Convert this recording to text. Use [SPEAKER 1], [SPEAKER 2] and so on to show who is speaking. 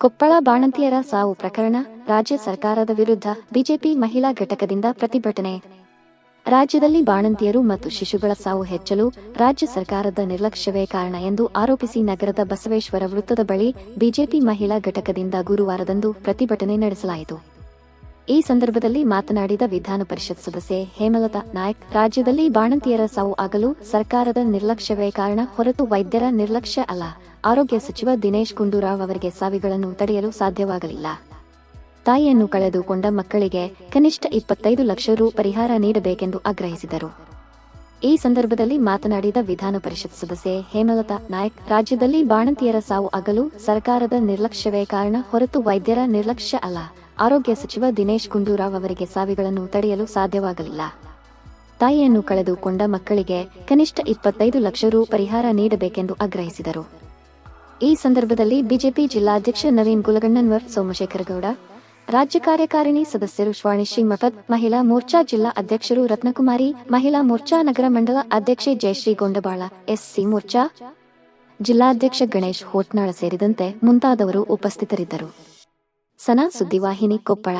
[SPEAKER 1] ಕೊಪ್ಪಳ ಬಾಣಂತಿಯರ ಸಾವು ಪ್ರಕರಣ, ರಾಜ್ಯ ಸರ್ಕಾರದ ವಿರುದ್ಧ ಬಿಜೆಪಿ ಮಹಿಳಾ ಘಟಕದಿಂದ ಪ್ರತಿಭಟನೆ. ರಾಜ್ಯದಲ್ಲಿ ಬಾಣಂತಿಯರು ಮತ್ತು ಶಿಶುಗಳ ಸಾವು ಹೆಚ್ಚಲು ರಾಜ್ಯ ಸರ್ಕಾರದ ನಿರ್ಲಕ್ಷ್ಯವೇ ಕಾರಣ ಎಂದು ಆರೋಪಿಸಿ ನಗರದ ಬಸವೇಶ್ವರ ವೃತ್ತದ ಬಳಿ ಬಿಜೆಪಿ ಮಹಿಳಾ ಘಟಕದಿಂದ ಗುರುವಾರದಂದು ಪ್ರತಿಭಟನೆ ನಡೆಸಲಾಯಿತು. ಈ ಸಂದರ್ಭದಲ್ಲಿ ಮಾತನಾಡಿದ ವಿಧಾನ ಪರಿಷತ್ ಸದಸ್ಯೆ ಹೇಮಲತಾ ನಾಯಕ್, ರಾಜ್ಯದಲ್ಲಿ ಬಾಣಂತಿಯರ ಸಾವು ಆಗಲು ಸರ್ಕಾರದ ನಿರ್ಲಕ್ಷ್ಯವೇ ಕಾರಣ ಹೊರತು ವೈದ್ಯರ ನಿರ್ಲಕ್ಷ್ಯ ಅಲ್ಲ. ಆರೋಗ್ಯ ಸಚಿವ ದಿನೇಶ್ ಗುಂಡೂರಾವ್ ಅವರಿಗೆ ಸಾವಿಗಳನ್ನು ತಡೆಯಲು ಸಾಧ್ಯವಾಗಲಿಲ್ಲ. ತಾಯಿಯನ್ನು ಕಳೆದುಕೊಂಡ ಮಕ್ಕಳಿಗೆ ಕನಿಷ್ಠ ಇಪ್ಪತ್ತೈದು ಲಕ್ಷ ರು ಪರಿಹಾರ ನೀಡಬೇಕೆಂದು ಆಗ್ರಹಿಸಿದರು. ಈ ಸಂದರ್ಭದಲ್ಲಿ ಮಾತನಾಡಿದ ವಿಧಾನ ಪರಿಷತ್ ಸದಸ್ಯೆ ಹೇಮಲತಾ ನಾಯಕ್, ರಾಜ್ಯದಲ್ಲಿ ಬಾಣಂತಿಯರ ಸಾವು ಆಗಲು ಸರ್ಕಾರದ ನಿರ್ಲಕ್ಷ್ಯವೇ ಕಾರಣ ಹೊರತು ವೈದ್ಯರ ನಿರ್ಲಕ್ಷ್ಯ ಅಲ್ಲ. ಆರೋಗ್ಯ ಸಚಿವ ದಿನೇಶ್ ಗುಂಡೂರಾವ್ ಅವರಿಗೆ ಸಾವಿಗಳನ್ನು ತಡೆಯಲು ಸಾಧ್ಯವಾಗಲಿಲ್ಲ. ತಾಯಿಯನ್ನು ಕಳೆದುಕೊಂಡ ಮಕ್ಕಳಿಗೆ ಕನಿಷ್ಠ ಇಪ್ಪತ್ತೈದು ಲಕ್ಷ ರು ಪರಿಹಾರ ನೀಡಬೇಕೆಂದು ಆಗ್ರಹಿಸಿದರು. ಈ ಸಂದರ್ಭದಲ್ಲಿ ಬಿಜೆಪಿ ಜಿಲ್ಲಾಧ್ಯಕ್ಷ ನವೀನ್ ಗುಲಗಣ್ಣನ್ವರ್ ಸೋಮಶೇಖರ ಗೌಡ ರಾಜ್ಯ ಕಾರ್ಯಕಾರಿಣಿ ಸದಸ್ಯರು ಶ್ವಾಣಿಶ್ರೀ ಮಠದ್ ಮಹಿಳಾ ಮೋರ್ಚಾ ಜಿಲ್ಲಾ ಅಧ್ಯಕ್ಷರು ರತ್ನಕುಮಾರಿ, ಮಹಿಳಾ ಮೋರ್ಚಾ ನಗರ ಮಂಡಲ ಅಧ್ಯಕ್ಷೆ ಜಯಶ್ರೀ ಗೊಂಡಬಾಳ, ಎಸ್ಸಿ ಮೋರ್ಚಾ, ಜಿಲ್ಲಾಧ್ಯಕ್ಷ ಗಣೇಶ್ ಹೋಟ್ನಾಳ ಸೇರಿದಂತೆ ಮುಂತಾದವರು ಉಪಸ್ಥಿತರಿದ್ದರು. ಸನಾ ಸುದ್ದಿವಾಹಿನಿ ಕೊಪ್ಪಳ